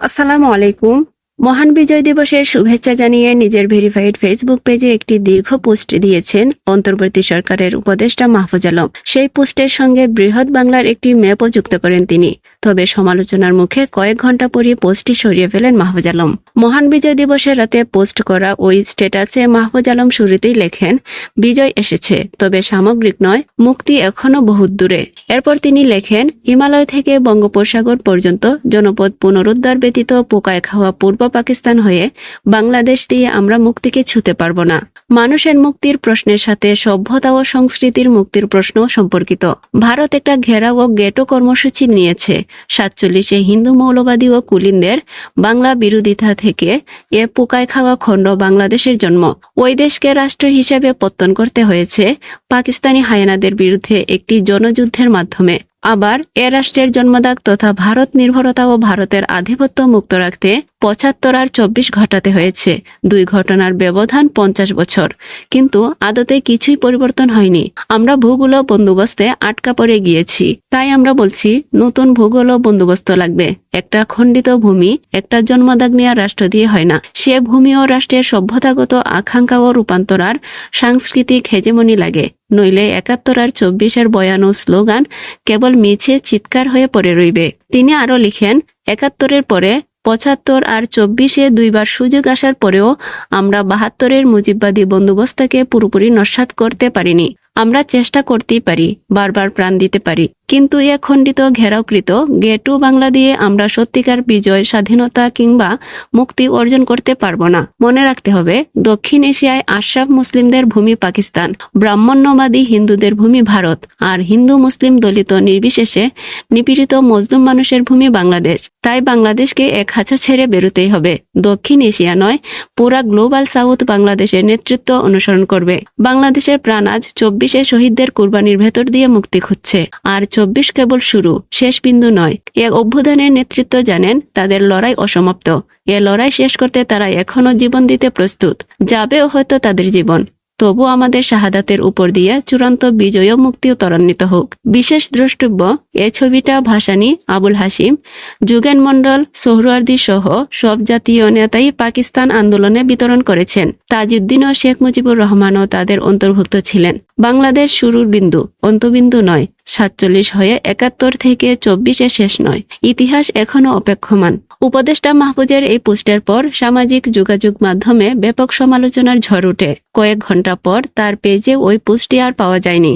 আসসালামু আলাইকুম। মহান বিজয় দিবসের শুভেচ্ছা জানিয়ে নিজের ভেরিফাইড ফেসবুক পেজে একটি দীর্ঘ পোস্ট দিয়েছেন অন্তর্বর্তী সরকারের উপদেষ্টা মাহফুজ আলম। সেই পোস্টের সঙ্গে বৃহৎ বাংলার একটি ম্যাপও যুক্ত করেন তিনি। তবে সমালোচনার মুখে কয়েক ঘণ্টা পরই পোস্টটি সরিয়ে ফেলেন মাহফুজ আলম। মহান বিজয় দিবসের রাতে পোস্ট করা ওই স্ট্যাটাসে মাহফুজ আলম শুরুতেই লেখেন, বিজয় এসেছে, তবে সামগ্রিক নয়, মুক্তি এখনও বহুত দূরে। এরপর তিনি লেখেন, হিমালয় থেকে বঙ্গোপসাগর পর্যন্ত জনপদ পুনরুদ্ধার ব্যতীত পোকায় খাওয়া পূর্ব পাকিস্তান হয়ে বাংলাদেশ দিয়ে আমরা মুক্তিকে ছুতে পারব না। মানুষের মুক্তির প্রশ্নের সাথে সভ্যতা ও সংস্কৃতির মুক্তির প্রশ্ন সম্পর্কিত। ভারত একটা ঘেরাও ও গেটো কর্মসূচি নিয়েছে। সাতচল্লিশে হিন্দু মৌলবাদী ও কুলিনদের বাংলা বিরোধিতা থেকে এ পোকায় খাওয়া খণ্ড বাংলাদেশের জন্ম। ওই দেশকে রাষ্ট্র হিসেবে পত্তন করতে হয়েছে পাকিস্তানি হায়ানাদের বিরুদ্ধে একটি জনযুদ্ধের মাধ্যমে। আবার এ রাষ্ট্রের জন্মদাগ তথা ভারত নির্ভরতা ও ভারতের আধিপত্য মুক্ত রাখতে পঁচাত্তর আর চব্বিশ ঘটাতে হয়েছে। দুই ঘটনার ব্যবধান পঞ্চাশ বছর। কিন্তু আদতে কিছুই পরিবর্তন হয়নি। আমরা ভূগোল বন্দোবস্তে আটকা পড়ে গিয়েছি। তাই আমরা বলছি, নতুন ভূগোল বন্দোবস্ত লাগবে। একটা খণ্ডিত ভূমি, একটা জন্মদাগ রাষ্ট্র দিয়ে হয় না। সে ভূমি ও রাষ্ট্রের সভ্যতাগত আকাঙ্ক্ষা ও রূপান্তর আর সাংস্কৃতিক হেজেমনি লাগে। নইলে একাত্তর আর চব্বিশের বয়ান ও স্লোগান কেবল মিছে চিৎকার হয়ে পড়ে রইবে। তিনি আরও লিখেন, একাত্তরের পরে পঁচাত্তর আর চব্বিশে দুইবার সুযোগ আসার পরেও আমরা বাহাত্তরের মুজিববাদী বন্দোবস্তকে পুরোপুরি নস্বাত করতে পারিনি। আমরা চেষ্টা করতেই পারি, বারবার প্রাণ দিতে পারি। কিন্তু এ খণ্ডিত ঘেরাওকৃত গেটু বাংলা দিয়ে আমরা সত্যিকার বিজয়, স্বাধীনতা কিংবা মুক্তি অর্জন করতে পারব না। মনে রাখতে হবে, দক্ষিণ এশিয়ায় আশরাফ মুসলিমদের ভূমি পাকিস্তান, ব্রাহ্মণ্যবাদী হিন্দুদের ভূমি ভারত আর হিন্দু মুসলিম দলিত নির্বিশেষে নিপীড়িত মজলুম মানুষের ভূমি বাংলাদেশ। তাই বাংলাদেশকে এক হাঁচা ছেড়ে বেরোতেই হবে। দক্ষিণ এশিয়া নয়, পুরা গ্লোবাল সাউথ বাংলাদেশের নেতৃত্ব অনুসরণ করবে। বাংলাদেশের প্রাণ আজ চব্বিশে শহীদদের কুরবানির ভেতর দিয়ে মুক্তি খুঁজছে। আর চব্বিশ কেবল শুরু, শেষ বিন্দু নয়। এ অভ্যুত্থানের নেতৃত্ব জানেন, তাদের লড়াই অসমাপ্ত। এ লড়াই শেষ করতে তারা এখনও জীবন দিতে প্রস্তুত। যাবেও হয়তো তাদের জীবন। তবু আমাদের শাহাদাতের উপর দিয়ে চূড়ান্ত বিজয় মুক্তিও ত্বরান্বিত হোক। বিশেষ দ্রষ্টব্য, এ ছবিটা ভাসানী, আবুল হাসিম যুগেন মন্ডল সোহরার্দি সহ সব জাতীয় নেতাই পাকিস্তান আন্দোলনে বিতরণ করেছেন। তাজউদ্দিন ও শেখ মুজিবুর রহমানও তাদের অন্তর্ভুক্ত ছিলেন। বাংলাদেশ শুরুর বিন্দু, অন্তবিন্দু নয়। সাতচল্লিশ হয়ে একাত্তর থেকে চব্বিশে শেষ নয়। ইতিহাস এখনও অপেক্ষমান। উপদেষ্টা মাহফুজের এই পোস্টের পর সামাজিক যোগাযোগ মাধ্যমে ব্যাপক সমালোচনার ঝড় উঠে। কয়েক ঘণ্টা পর তার পেজে ওই পোস্টটি আর পাওয়া যায়নি।